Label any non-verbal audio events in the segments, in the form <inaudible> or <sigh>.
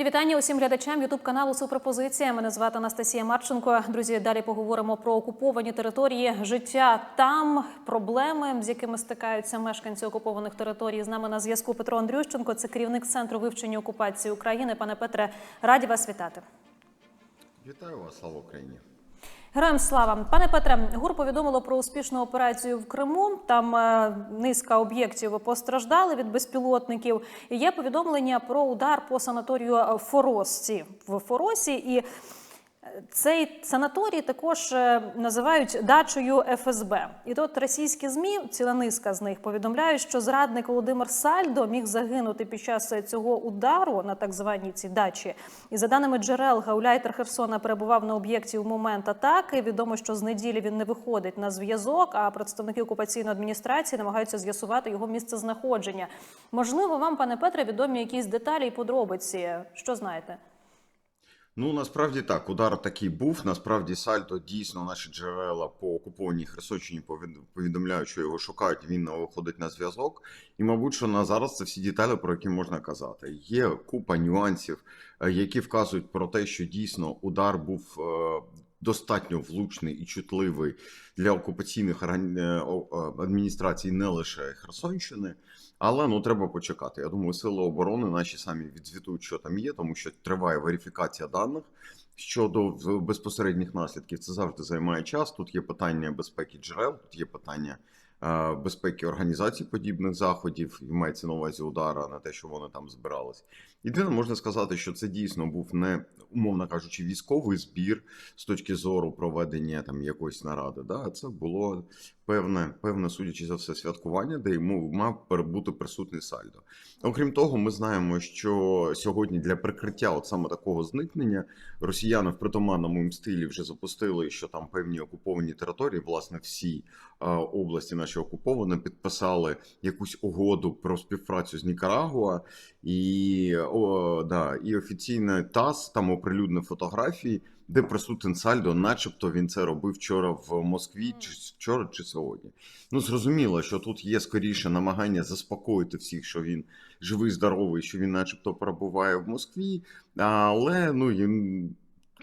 Щирі вітання усім глядачам Ютуб каналу Суперпозиція. Мене звати Анастасія Марченко. Друзі, далі поговоримо про окуповані території, життя там, проблеми, з якими стикаються мешканці окупованих територій. З нами на зв'язку Петро Андрющенко. Це керівник центру вивчення окупації України. Пане Петре, раді вас вітати. Вітаю вас, слава Україні. Героям слава, пане Петре, ГУР повідомило про успішну операцію в Криму. Там е, низка об'єктів постраждали від безпілотників. Є повідомлення про удар по санаторію Форосці в Форосі. І цей санаторій також е, називають дачею ФСБ. І тут російські змі, ціла низка з них повідомляють, що зрадник Володимир Сальдо міг загинути під час цього удару на так званій цій дачі. І за даними джерел, гауляйтер Херсона перебував на об'єкті в момент атаки. Відомо, що з неділі він не виходить на зв'язок. А представники окупаційної адміністрації намагаються з'ясувати його місце знаходження. Можливо, вам, пане Петре, відомі якісь деталі і подробиці. Що знаєте? Ну насправді так, удар такий був. Насправді сальто дійсно наші джерела по окупованій Херсонщині повід- повідомляють, що його шукають. Він виходить на зв'язок. І, мабуть, що на зараз це всі деталі, про які можна казати. Є купа нюансів, е, які вказують про те, що дійсно удар був е, достатньо влучний і чутливий для окупаційних е, е, адміністрацій не лише Херсонщини. Але ну треба почекати. Я думаю, сили оборони наші самі відзвітують, що там є, тому що триває верифікація даних щодо безпосередніх наслідків. Це завжди займає час. Тут є питання безпеки джерел, тут є питання е, безпеки організації подібних заходів. І мається на увазі удара на те, що вони там збирались. Єдине, можна сказати, що це дійсно був не умовно кажучи, військовий збір з точки зору проведення там якоїсь наради. Да, це було певне, певне, судячи за все, святкування, де йому мав пер- бути присутній сальдо. Окрім того, ми знаємо, що сьогодні для прикриття от саме такого зникнення росіяни в притаманному їм стилі вже запустили, що там певні окуповані території, власне, всі області наші окуповані, підписали якусь угоду про співпрацю з Нікарагуа, і, о, да, і офіційно ТАСС там оприлюднив фотографії, де присутен сальдо, начебто він це робив вчора в Москві, чи вчора, чи сьогодні. Ну зрозуміло, що тут є скоріше намагання заспокоїти всіх, що він живий, здоровий, що він, начебто, перебуває в Москві. Але ну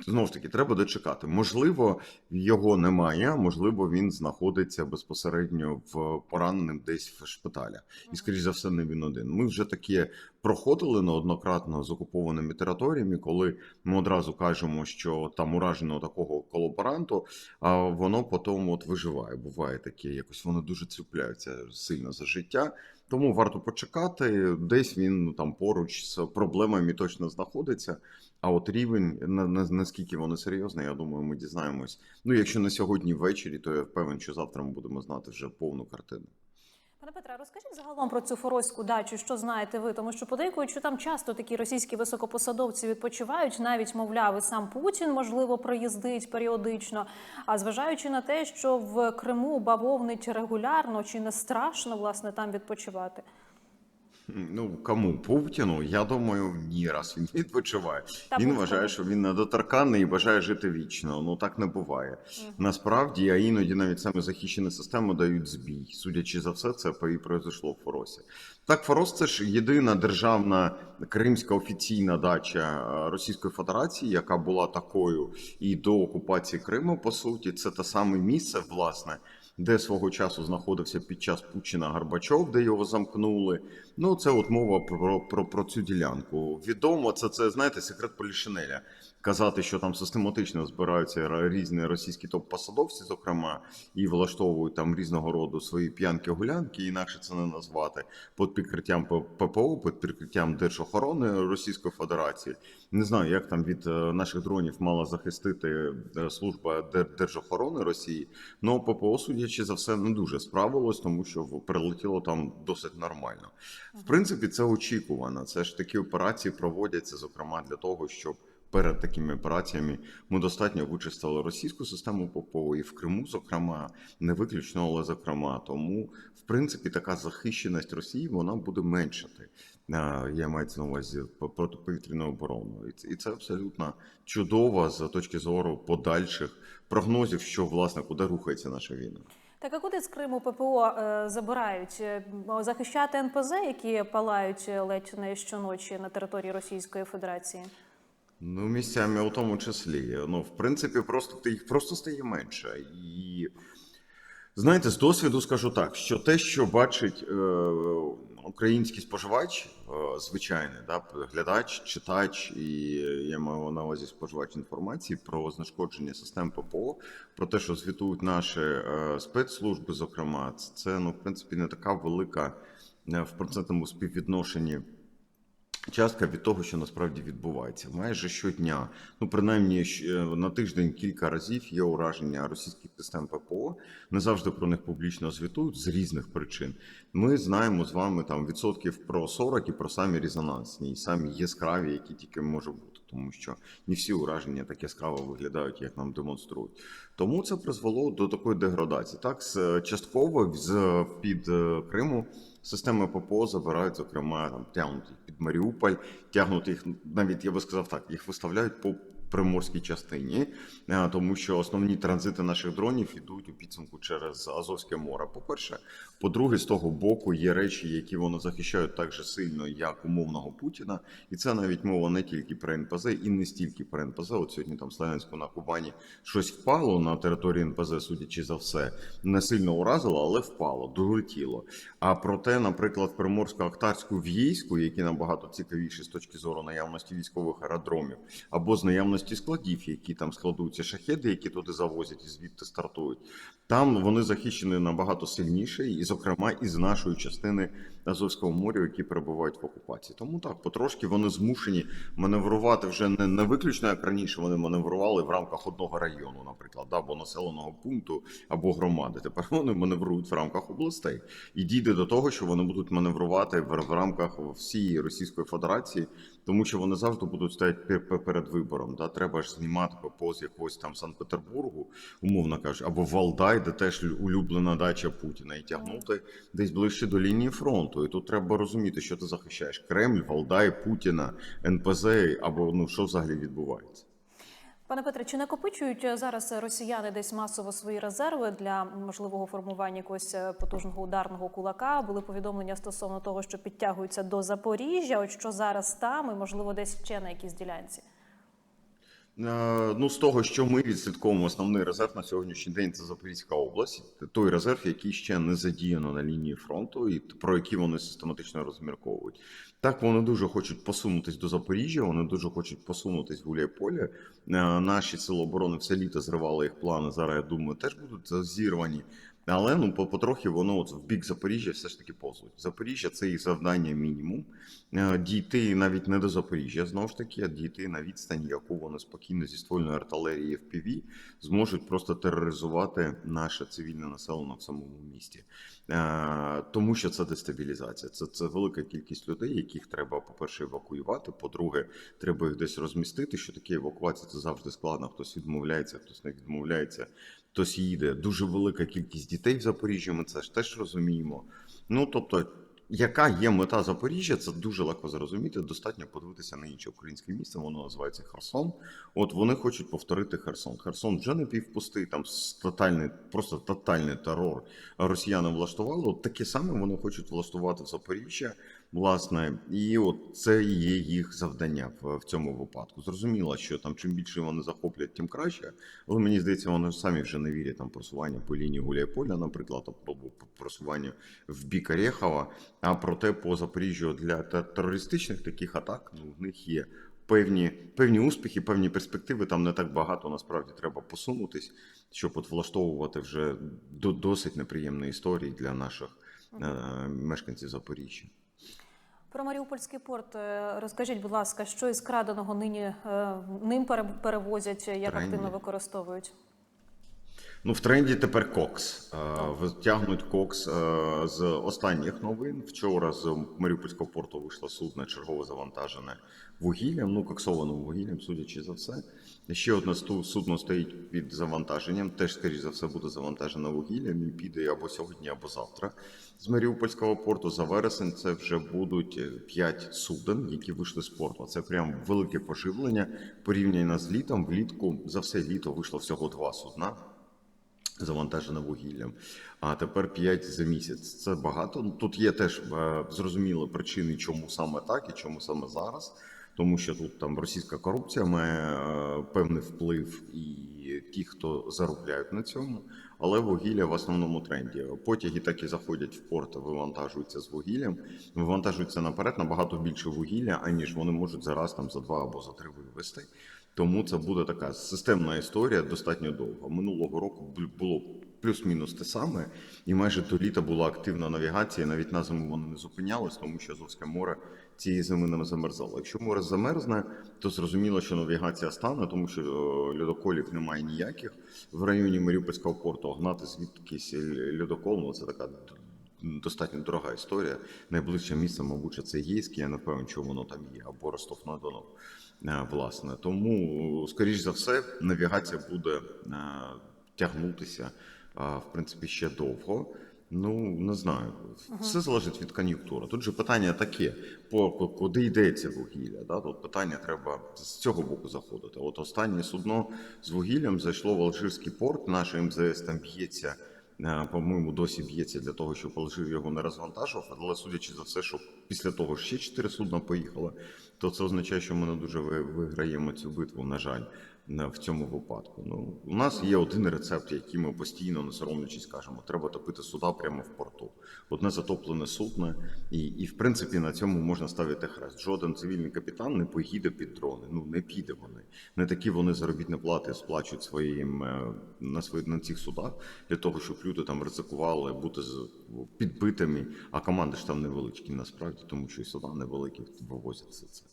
знов ж таки треба дочекати. Можливо, його немає, можливо, він знаходиться безпосередньо в пораненим десь в шпиталях. І, скоріш за все, не він один. Ми вже таке проходили неоднократно з окупованими територіями, коли ми одразу кажемо, що там уражено такого колаборанту, а воно потім от виживає. Буває таке, якось вони дуже цепляються сильно за життя. Тому варто почекати. Десь він там поруч з проблемами точно знаходиться. А от рівень на, на наскільки воно серйозне, я думаю, ми дізнаємось. Ну, якщо не сьогодні ввечері, то я впевнений, що завтра ми будемо знати вже повну картину. Пане Петре, розкажіть загалом про цю форозьку дачу, що знаєте ви, тому що подейкують, що там часто такі російські високопосадовці відпочивають, навіть мовляв, і сам Путін можливо проїздить періодично. А зважаючи на те, що в Криму бавовнить регулярно, чи не страшно власне там відпочивати? Ну кому Путіну? Я думаю, ні, раз він відпочиває. Та він вважає, що він недоторканний і бажає жити вічно. Ну так не буває. Насправді, а іноді навіть саме захищені системи дають збій. Судячи за все, це і произошло в Форосі. Так, Форос це ж єдина державна кримська офіційна дача е, Російської Федерації, яка була такою і до окупації Криму. По суті, це те саме місце, власне, де свого часу знаходився під час Путіна Горбачов, де його замкнули. Ну, це от мова про, про, про цю ділянку. Відомо, це, це знаєте, секрет Полішинеля. Казати, що там систематично збираються різні російські топ-посадовці, зокрема, і влаштовують там різного роду свої п'янки-гулянки, інакше це не назвати, під прикриттям ППО, під прикриттям Держохорони Російської Федерації. Не знаю, як там від е, наших дронів мала захистити е, служба Держохорони Росії. Ну, ППО, судячи за все, не дуже справилось, тому що прилетіло там досить нормально. В принципі, це очікувано. Це ж такі операції проводяться, зокрема, для того, щоб перед такими операціями ми достатньо вичистили російську систему ППО і в Криму, зокрема, не виключно, але зокрема. Тому, в принципі, така захищеність Росії вона буде меншати. Е, Я маю на увазі по- протиповітряну оборону, і це, абсолютно чудово з точки зору подальших прогнозів, що власне куди рухається наша війна. Так а куди з Криму ППО е, забирають? Е, Захищати НПЗ, які палають ледь не щоночі на території Російської Федерації? Ну, місцями у тому числі. Ну, в принципі, просто їх просто стає менше. І знаєте, з досвіду скажу так, що те, що бачить е, український споживач, е, звичайний, да, глядач, читач, і я маю на увазі споживач інформації про знешкодження систем ППО, про те, що звітують наші е, спецслужби, зокрема, це ну, в принципі не така велика е, в процентному співвідношенні частка від того, що насправді відбувається. Майже щодня, ну принаймні на тиждень кілька разів є ураження російських систем ППО. Не завжди про них публічно звітують з різних причин. Ми знаємо з вами там відсотків про 40 і про самі резонансні, і самі яскраві, які тільки може бути, тому що не всі ураження так яскраво виглядають, як нам демонструють. Тому це призвело до такої деградації. Так, з частково з під е, Криму системи ППО забирають, зокрема, там тягнуть під Маріуполь, тягнуть їх навіть я би сказав так, їх виставляють по приморській частині, е, тому що основні транзити наших дронів йдуть у підсумку через Азовське море. По-перше, по-друге, з того боку є речі, які вони захищають так же сильно, як умовного Путіна, і це навіть мова не тільки про НПЗ, і не стільки про НПЗ. От сьогодні там в Славянську на Кубані щось впало на території НПЗ, судячи за все, не сильно уразило, але впало, долетіло. А проте, наприклад, в Приморсько-Ахтарську в'їську, які набагато цікавіші з точки зору наявності військових аеродромів, або з наявності складів, які там складуються шахеди, які туди завозять і звідти стартують. Там вони захищені набагато сильніше, і, зокрема, із нашої частини Азовського моря, які перебувають в окупації. Тому так, потрошки вони змушені маневрувати вже не, не виключно як раніше. Вони маневрували в рамках одного району, наприклад, або населеного пункту, або громади. Тепер <laughs> вони маневрують в рамках областей і дійде до того, що вони будуть маневрувати в, рамках всієї Російської Федерації, тому що вони завжди будуть стояти пер- пер- перед вибором. Да? Треба ж знімати ППО з якогось там Санкт-Петербургу, умовно кажучи, або Валдай, де теж улюблена дача Путіна, і тягнути десь ближче до лінії фронту. І тут треба розуміти, що ти захищаєш Кремль, Валдай, Путіна, НПЗ, або ну що взагалі відбувається. Пане Петре, чи накопичують зараз росіяни десь масово свої резерви для можливого формування якогось е, потужного ударного кулака? Були повідомлення стосовно того, що підтягуються до Запоріжжя. От що зараз там, і можливо, десь ще на якійсь ділянці. Е, Ну, з того, що ми відслідковуємо, основний резерв на сьогоднішній день це Запорізька область, той резерв, який ще не задіяно на лінії фронту, і про який вони систематично розмірковують. Так, вони дуже хочуть посунутись до Запоріжжя, вони дуже хочуть посунутись в Гуляйполе. Е, Наші сили оборони все літо зривали їх плани. Зараз я думаю, теж будуть зірвані. Але ну по- потрохи воно от в бік Запоріжжя все ж таки повзуть. Запоріжжя це їх завдання мінімум. Е, Дійти навіть не до Запоріжжя, знову ж таки, а дійти на відстані, яку вони спокійно зі ствольної артилерії FPV зможуть просто тероризувати наше цивільне населення в самому місті. Е, Тому що це дестабілізація. Це, це велика кількість людей, яких треба, по-перше, евакуювати. По-друге, треба їх десь розмістити. Що таке евакуація? Це завжди складно. Хтось відмовляється, хтось не відмовляється, хтось їде. Дуже велика кількість дітей в Запоріжжі. Ми це ж теж розуміємо. Ну тобто. Яка є мета Запоріжжя, це дуже легко зрозуміти. Достатньо подивитися на інше українське місце. Воно називається Херсон. От вони хочуть повторити Херсон. Херсон вже не півпустий, там тотальний, просто тотальний терор росіяни влаштували. От таке саме вони хочуть влаштувати в Запоріжжя, власне, і от це є їх завдання в, в цьому випадку. Зрозуміло, що там чим більше вони захоплять, тим краще. Але мені здається, вони самі вже не вірять там просування по лінії Гуляйполя, наприклад, або по просуванню в бік Орєхова. А проте по Запоріжжю для терористичних таких атак ну, в них є певні, певні успіхи, певні перспективи. Там не так багато насправді треба посунутись, щоб от влаштовувати вже до, досить неприємні історії для наших е, мешканців Запоріжжя. Про Маріупольський порт е, розкажіть, будь ласка, що із краденого нині е, ним перевозять, як Тренді. активно використовують? Ну, в тренді тепер Кокс. Е, Витягнуть Кокс е, з останніх новин. Вчора з Маріупольського порту вийшло судно чергове завантажене вугіллям, ну коксованим вугіллям, судячи за все. Ще одне судно стоїть під завантаженням. Теж, скоріш за все, буде завантажено вугіллям і піде або сьогодні, або завтра. З Маріупольського порту за вересень це вже будуть 5 суден, які вийшли з порту. Це прям велике поживлення порівняно з літом. Влітку за все літо вийшло всього два судна. завантажена вугіллям. А тепер 5 за місяць. Це багато. Тут є теж е, зрозуміли причини, чому саме так і чому саме зараз. Тому що тут там російська корупція має е, певний вплив і ті, хто заробляють на цьому. Але вугілля в основному тренді. Потяги так і заходять в порт, вивантажуються з вугіллям, вивантажуються наперед набагато більше вугілля, аніж вони можуть зараз там за два або за три вивезти. Тому це буде така системна історія достатньо довго. Минулого року було плюс-мінус те саме, і майже до літа була активна навігація. Навіть на зиму вони не зупинялись, тому що Азовське море цієї зими не замерзало. Якщо море замерзне, то зрозуміло, що навігація стане, тому що е, льодоколів немає ніяких в районі Маріупольського порту. Гнати звідкись льодокол, ну це така достатньо дорога історія. Найближче місце, мабуть, це Єйськ, я не певен, що воно там є, або Ростов на Дону. Е, Власне, тому, скоріш за все, навігація буде е, тягнутися, в принципі, ще довго. Ну, не знаю. Все залежить від кон'юнктури. Тут же питання таке: по, по куди йдеться вугілля? Да? Тут питання треба з цього боку заходити. От останнє судно з вугіллям зайшло в Алжирський порт. Наше МЗС там б'ється, е, по-моєму, досі б'ється для того, щоб Алжир його не розвантажував. Але судячи за все, що після того ще чотири судна поїхали, то це означає, що ми не дуже виграємо цю битву, на жаль, в цьому випадку. Ну, у нас є один рецепт, який ми постійно, не соромлячись, кажемо, треба топити суда прямо в порту. Одне затоплене судно, і, і в принципі на цьому можна ставити хрест. Жоден цивільний капітан не поїде під дрони. Ну не піде вони. Не такі вони заробітні плати сплачують своїм е, на свої на цих судах для того, щоб люди там ризикували бути підбитими. А команди ж там невеличкі насправді, тому що і суда невеликі вивозять все це.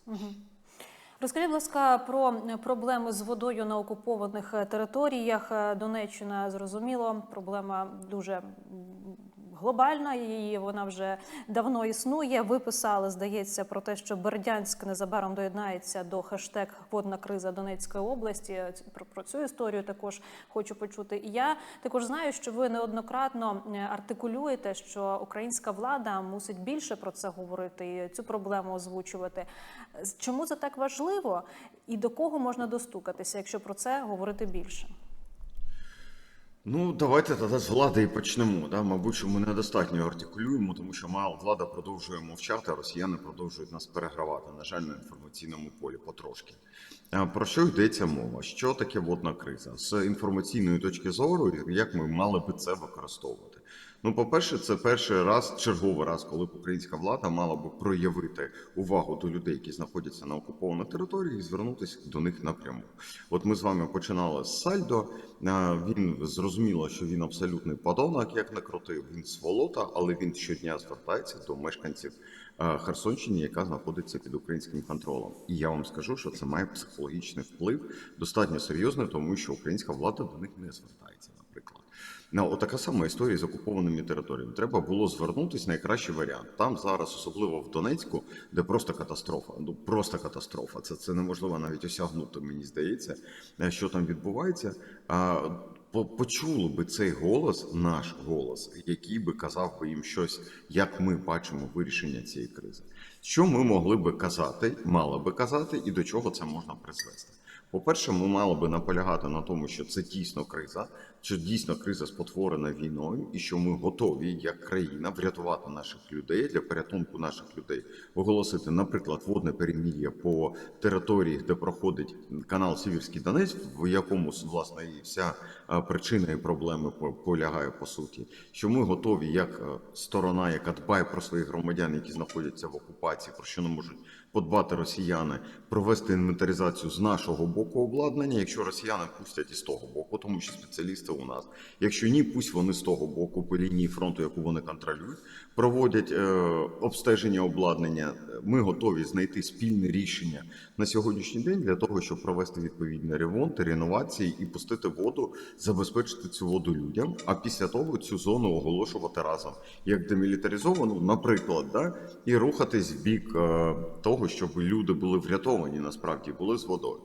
Розкажіть, будь ласка, про проблеми з водою на окупованих е, територіях. Е, Донеччина зрозуміло, проблема дуже глобальна, і вона вже давно існує. Ви писали, здається, про те, що Бердянськ незабаром доєднається до хештег Водна криза Донецької області. Про, про цю історію також хочу почути. І я також знаю, що ви неоднократно е, артикулюєте, що українська влада мусить більше про це говорити і цю проблему озвучувати. Чому це так важливо, і до кого можна достукатися, якщо про це говорити більше? Ну, давайте тоді з влади і почнемо. Да? Мабуть, що ми недостатньо артикулюємо, тому що мало влада продовжує мовчати, а росіяни продовжують нас перегравати, на жаль, на інформаційному полі потрошки. Про що йдеться мова? Що таке водна криза? З інформаційної точки зору, як ми мали би це використовувати? Ну, по-перше, це перший раз, черговий раз, коли б українська влада мала би проявити увагу до людей, які знаходяться на окупованій території, і звернутися до них напряму. От ми з вами починали з Сальдо. Він зрозуміло, що він абсолютний подонок, як не крутив. Він сволота, але він щодня звертається до мешканців Херсонщини, яка знаходиться під українським контролем. І я вам скажу, що це має психологічний вплив достатньо серйозний, тому що українська влада до них не звертається, наприклад. Ну, отака сама історія з окупованими територіями. Треба було звернутися найкращий варіант. Там зараз, особливо в Донецьку, де просто катастрофа. Ну просто катастрофа. Це, це неможливо навіть осягнути, мені здається, е, що там відбувається. А почули би цей голос, наш голос, який би казав би їм щось, як ми бачимо вирішення цієї кризи. Що ми могли би казати, мали би казати, і до чого це можна призвести? По-перше, ми мали би наполягати на тому, що це дійсно криза, що дійсно криза спотворена війною, і що ми готові як країна врятувати наших людей для порятунку наших людей, оголосити, наприклад, водне перемір'я по території, де проходить канал Сіверський Донець, в якому власне і вся причина і проблеми полягає по суті. Що ми готові, як сторона, яка дбає про своїх громадян, які знаходяться в окупації, про що не можуть подбати росіяни, провести інвентаризацію з нашого боку обладнання, якщо росіяни пустять і з того боку, тому що спеціалісти у нас. Якщо ні, пусть вони з того боку по лінії фронту, яку вони контролюють, проводять е, обстеження обладнання. Ми готові знайти спільне рішення на сьогоднішній день для того, щоб провести відповідні ремонти, реновації і пустити воду, забезпечити цю воду людям. А після того цю зону оголошувати разом як демілітаризовану, наприклад, да, і рухатись в бік е, того, щоб люди були врятовані, насправді були з водою.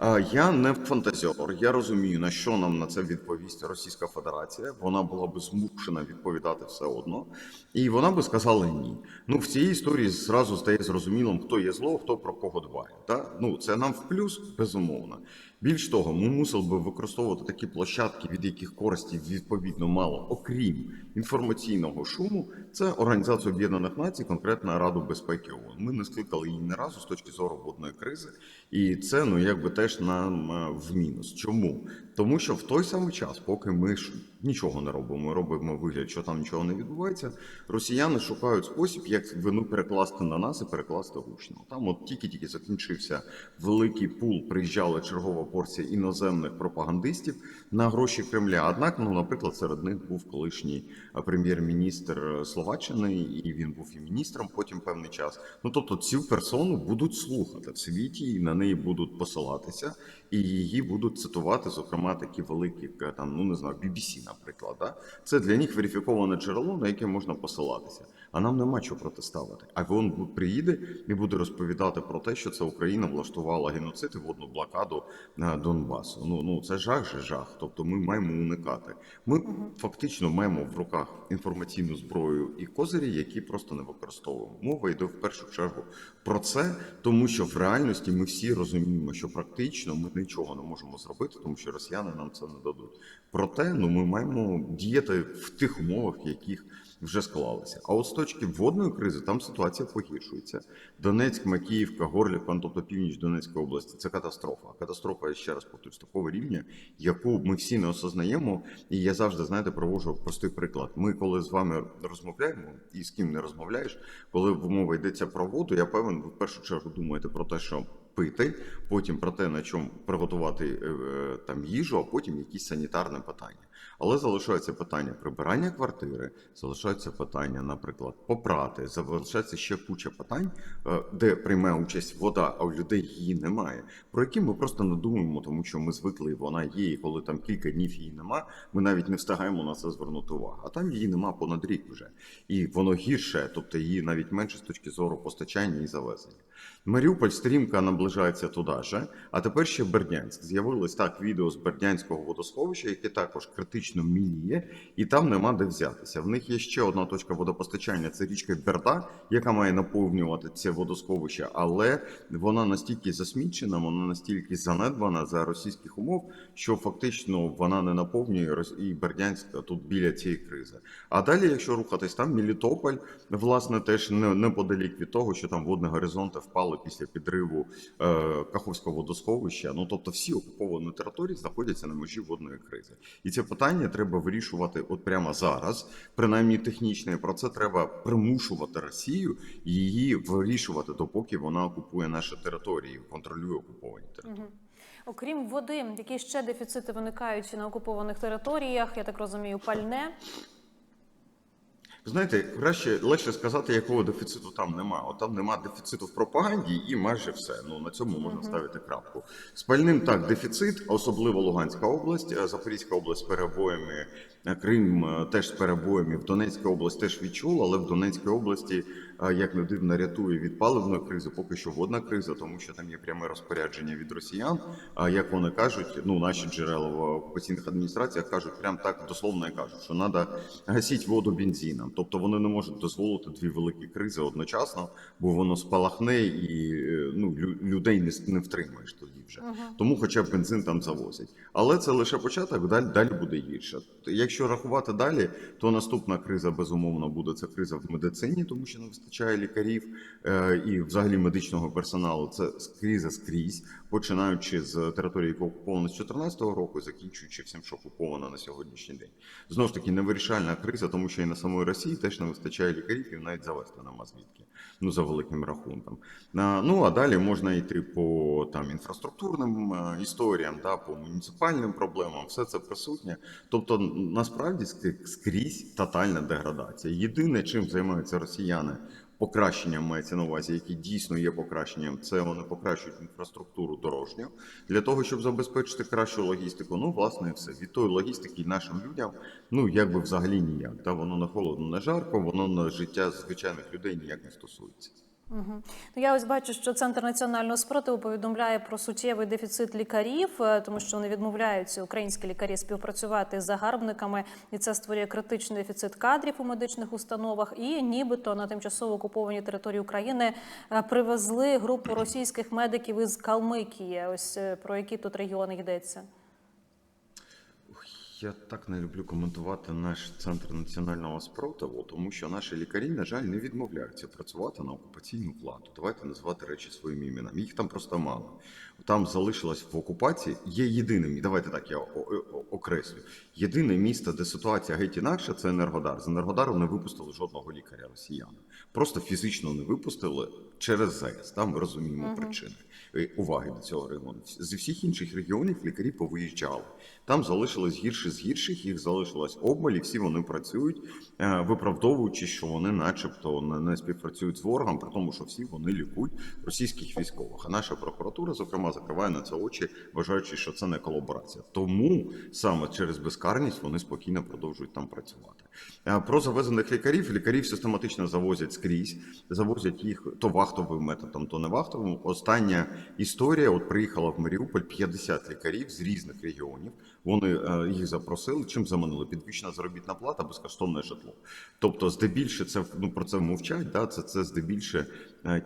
Е, Я не фантазіор. Я розумію, на що нам на це відповість Російська Федерація. Вона була би змушена відповідати все одно, і вона би сказала ні. Ну в цій історії зразу стає зрозумілим, хто є зло, хто про кого дбає. Та? Ну це нам в плюс, безумовно. Більш того, ми мусили би використовувати такі площадки, від яких користі відповідно мало, окрім інформаційного шуму. Це Організація Об'єднаних Націй, конкретно Раду безпеки ООН. Ми не скликали її не разу з точки зору водної кризи, і це ну якби теж нам е, в мінус. Чому? Тому що в той самий час, поки ми ж нічого не робимо, робимо вигляд, що там нічого не відбувається. Росіяни шукають спосіб, як вину перекласти на нас і перекласти гучно. Там от тільки-тільки закінчився великий пул, приїжджала чергова порція іноземних пропагандистів на гроші Кремля. Однак, ну, наприклад, серед них був колишній е, прем'єр-міністр е, Словаччини, і він був і міністром потім певний час. Ну тобто цю персону будуть слухати в світі, і на неї будуть посилатися, і її будуть цитувати, зокрема, такі великі, там, ну не знаю, BBC, наприклад. Да? Це для них верифіковане джерело, на яке можна посилатися. А нам нема чого протиставити. А він приїде і буде розповідати про те, що це Україна влаштувала геноцид і водну блокаду е, Донбасу. Ну ну це жах же жах. Тобто ми маємо уникати. Ми фактично маємо в руках інформаційну зброю і козирі, які просто не використовуємо. Мова йде в першу чергу про це, тому що в реальності ми всі розуміємо, що практично ми нічого не можемо зробити, тому що росіяни нам це не дадуть. Проте ну ми маємо діяти в тих умовах, яких вже склалися. А от точки водної кризи там ситуація погіршується. Донецьк, Макіївка, Горлівка, ну, тобто північ Донецької області це катастрофа. Катастрофа, я ще раз повторюсь, такого рівня, яку ми всі не осознаємо. І я завжди знаєте проводжу простий приклад. Ми, коли з вами розмовляємо і з ким не розмовляєш, коли мова йдеться про воду, я певен, ви в першу чергу думаєте про те, що пити, потім про те, на чому приготувати е, е, там їжу, а потім якісь санітарне питання. Але залишається питання прибирання квартири, залишається питання, наприклад, попрати, залишається ще куча питань, е, де приймає участь вода, а у людей її немає, про які ми просто не думаємо, тому що ми звикли, вона є, і коли там кілька днів її нема, ми навіть не встигаємо на це звернути увагу. А там її нема понад рік вже. І воно гірше, тобто її навіть менше з точки зору постачання і завезення. Маріуполь стрімко наближається туди же. А тепер ще Бердянськ. З'явилось так відео з Бердянського водосховища, яке також критично міліє, і там нема де взятися. В них є ще одна точка водопостачання. Це річка Берда, яка має наповнювати це водосховище, але вона настільки засмічена, вона настільки занедбана за російських умов, що фактично вона не наповнює і Бердянськ тут біля цієї кризи. А далі, якщо рухатись там, Мелітополь, власне, теж неподалік від того, що там водні горизонти впали після підриву е, Каховського водосховища. Ну тобто всі окуповані території знаходяться на межі водної кризи. І це питання треба вирішувати от прямо зараз, принаймні технічно. І Про це треба примушувати Росію її вирішувати, допоки вона окупує наші території, контролює окуповані території. Окрім води, які ще дефіцити виникають на окупованих територіях, я так розумію, пальне. Знаєте, краще легше сказати, якого дефіциту там нема. От там нема дефіциту в пропаганді, і майже все. Ну на цьому можна ставити крапку. Спальним так дефіцит, особливо Луганська область, е, Запорізька область з перебоями, е, Крим е, теж з перебоями. В Донецькій область теж відчула, але в Донецькій області, як дивно, рятує від паливної кризи, поки що водна криза, тому що там є пряме розпорядження від росіян. А як вони кажуть, ну наші джерела в окупаційних адміністраціях кажуть, прям так дословно і кажуть, що треба гасити воду бензином. Тобто вони не можуть дозволити дві великі кризи одночасно, бо воно спалахне і ну лю- людей не, не втримаєш тоді вже. Тому хоча б бензин там завозять. Але це лише початок, далі, далі буде гірше. Якщо рахувати далі, то наступна криза безумовно буде це криза в медицині, тому що не вистачає лікарів е, і взагалі медичного персоналу. Це скрізь скрізь, починаючи з території, яка окупована з 2014 року, і закінчуючи всім, що окуповано на сьогоднішній день. Знову ж таки, невирішальна криза, тому що і на самої Росії теж не вистачає лікарів, і навіть завести нема звідки. Ну за великим рахунком. Ну а далі можна йти по там інфраструктурним е, історіям, да, по муніципальним проблемам. Все це присутнє. Тобто, насправді скрізь тотальна деградація. Єдине, чим займаються росіяни. Покращенням мається на увазі, які дійсно є покращенням, це вони покращують інфраструктуру дорожню для того, щоб забезпечити кращу логістику. Ну, власне, і все від тої логістики нашим людям, ну якби взагалі ніяк. Та воно не холодно, не жарко, воно на життя звичайних людей ніяк не стосується. Угу. Ну, я ось бачу, що центр національного спротиву повідомляє про суттєвий дефіцит лікарів, е, тому що вони відмовляються українські лікарі співпрацювати з загарбниками, і це створює критичний дефіцит кадрів у медичних установах. І нібито на тимчасово окупованій території України е, привезли групу російських медиків із Калмикії. Ось е, про які тут регіони йдеться. Я так не люблю коментувати наш центр національного спротиву, тому що наші лікарі, на жаль, не відмовляються працювати на окупаційну владу. Давайте називати речі своїм іменами. Їх там просто мало. Там залишилось в окупації. Є єдиним, давайте так я окреслю. Єдине місто, де ситуація геть інакша, це Енергодар. З Енергодару не випустили жодного лікаря росіян. Просто фізично не випустили через ЗАЕС. Там ми розуміємо причини. Е, Уваги до цього регіону. Зі всіх інших регіонів лікарі повиїжджали. Там залишилось гірше з гірших, їх залишилось обмаль, і всі вони працюють, е, виправдовуючи, що вони, начебто, не співпрацюють з ворогом, при тому, що всі вони лікують російських військових. А наша прокуратура, зокрема, закриває на це очі, вважаючи, що це не колаборація. Тому саме через безкарність вони спокійно продовжують там працювати. Е, Про завезених лікарів лікарів систематично завозять скрізь, завозять їх то вахтовим методом, то не вахтовим. Остання історія: от приїхала в Маріуполь 50 лікарів з різних регіонів. Вони е, їх запросили. Чим заманили? Підвищена заробітна плата, безкоштовне житло. Тобто, здебільше, це ну про це мовчать. Да, це це здебільше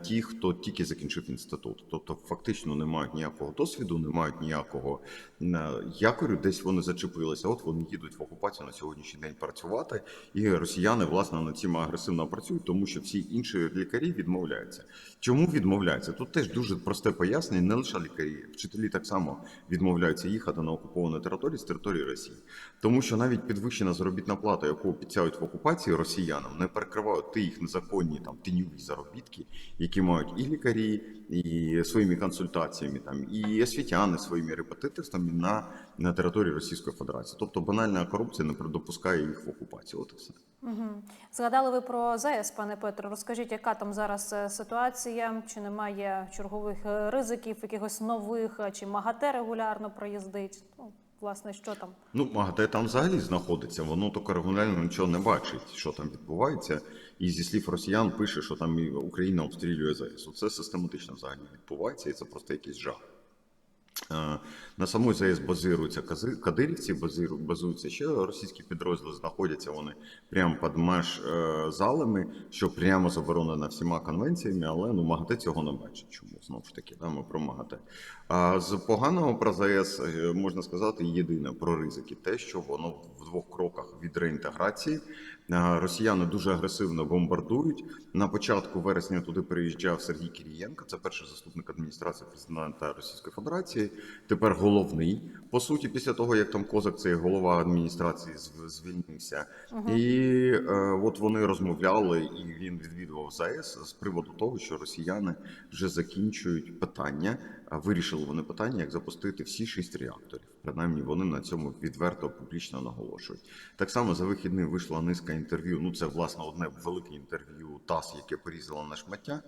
ті, хто тільки закінчив інститут. Тобто, фактично не мають ніякого досвіду, не мають ніякого е, якорю. Десь вони зачепилися. От вони їдуть в окупацію на сьогоднішній день працювати, і росіяни власне над цим агресивно працюють, тому що всі інші лікарі відмовляються. Чому відмовляються? Тут теж дуже просте пояснення. Не лише лікарі, вчителі так само відмовляються їхати на окуповану територію з території Росії, тому що навіть підвищена заробітна плата, яку обіцяють в окупації росіянам, не перекривають ті їх незаконні там тіньові заробітки, які мають і лікарі, і своїми консультаціями, там і освітяни своїми репетиторствами на, на території Російської Федерації. Тобто банальна корупція не допускає їх в окупацію. От і все. Угу. Згадали ви про ЗАЕС, пане Петро. Розкажіть, яка там зараз е, ситуація? Чи немає чергових е, ризиків, якихось нових, е, чи МАГАТЕ регулярно проїздить? Власне, що там? Ну, МАГАТЕ там взагалі знаходиться, воно тільки регулярно нічого не бачить, що там відбувається. І зі слів росіян пише, що там Україна обстрілює ЗАЕС. Це систематично взагалі відбувається, і це просто якийсь жах. Е, На самій ЗАЕС базируються кадирівці, базуються ще російські підрозділи, знаходяться вони прямо під меж е, що прямо заборонено всіма конвенціями, але ну МАГАТЕ цього не бачить. Чому знову ж таки, да, ми про МАГАТЕ. А з поганого про ЗАЕС е, можна сказати єдине про ризики, те, що воно в двох кроках від реінтеграції. Росіяни дуже агресивно бомбардують. На початку вересня туди приїжджав Сергій Кірієнко, це перший заступник адміністрації президента Російської Федерації. Тепер головний. По суті, після того як там Козак, цей голова адміністрації, зв- звільнився, і е, от вони розмовляли, і він відвідував ЗАЕС з приводу того, що росіяни вже закінчують питання. Вирішили вони питання, як запустити всі шість реакторів. Принаймні вони на цьому відверто публічно наголошують. Так само за вихідний вийшла низка інтерв'ю. Ну це власне одне велике інтерв'ю ТАСС, яке порізало на шмаття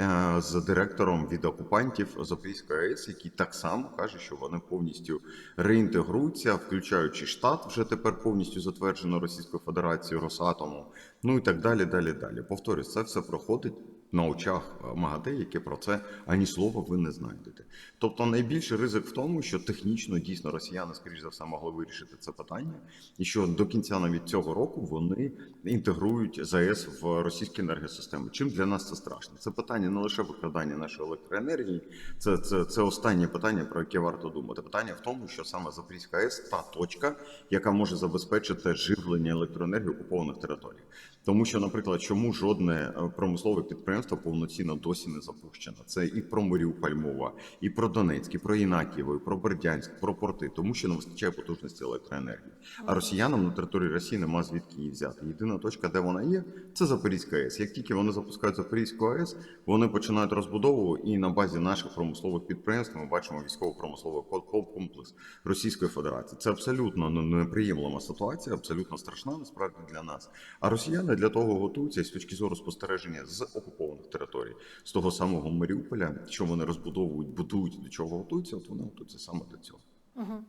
е, з директором від окупантів Запорізької АЕС, який так само каже, що вони повністю реінтегруються, включаючи штат, вже тепер повністю затверджено Російською Федерацією Росатому. Ну і так далі. Далі далі. Повторюсь, це все проходить. На очах е, МАГАТЕ, яке про це ані слова ви не знайдете. Тобто найбільший ризик в тому, що технічно дійсно росіяни, скоріш за все, могли вирішити це питання, і що до кінця навіть цього року вони інтегрують ЗАЕС в російські енергосистеми. Чим для нас це страшно? Це питання не лише викрадання нашої електроенергії, це, це, це останнє питання, про яке варто думати. Питання в тому, що саме Запорізька АЕС та точка, яка може забезпечити живлення електроенергії окупованих територій. Тому що, наприклад, чому жодне е, промислове підприємство повноцінно досі не запущено? Це і про Маріуполь мова, і про Донецьк, і про Інаківо, і про Бердянськ, про порти, тому що не вистачає потужності електроенергії. А росіянам на території Росії нема звідки її взяти. Єдина точка, де вона є, це Запорізька АЕС. Як тільки вони запускають Запорізьку АЕС, вони починають розбудову, і на базі наших промислових підприємств ми бачимо військово-промисловий ком- комплекс Російської Федерації. Це абсолютно ну, неприємлива ситуація, абсолютно страшна насправді для нас. А росіяни для того готуються і з точки зору спостереження з окупованих територій, з того самого Маріуполя, що вони розбудовують, будують, до чого готуються. От вони готуються саме до цього. Угу.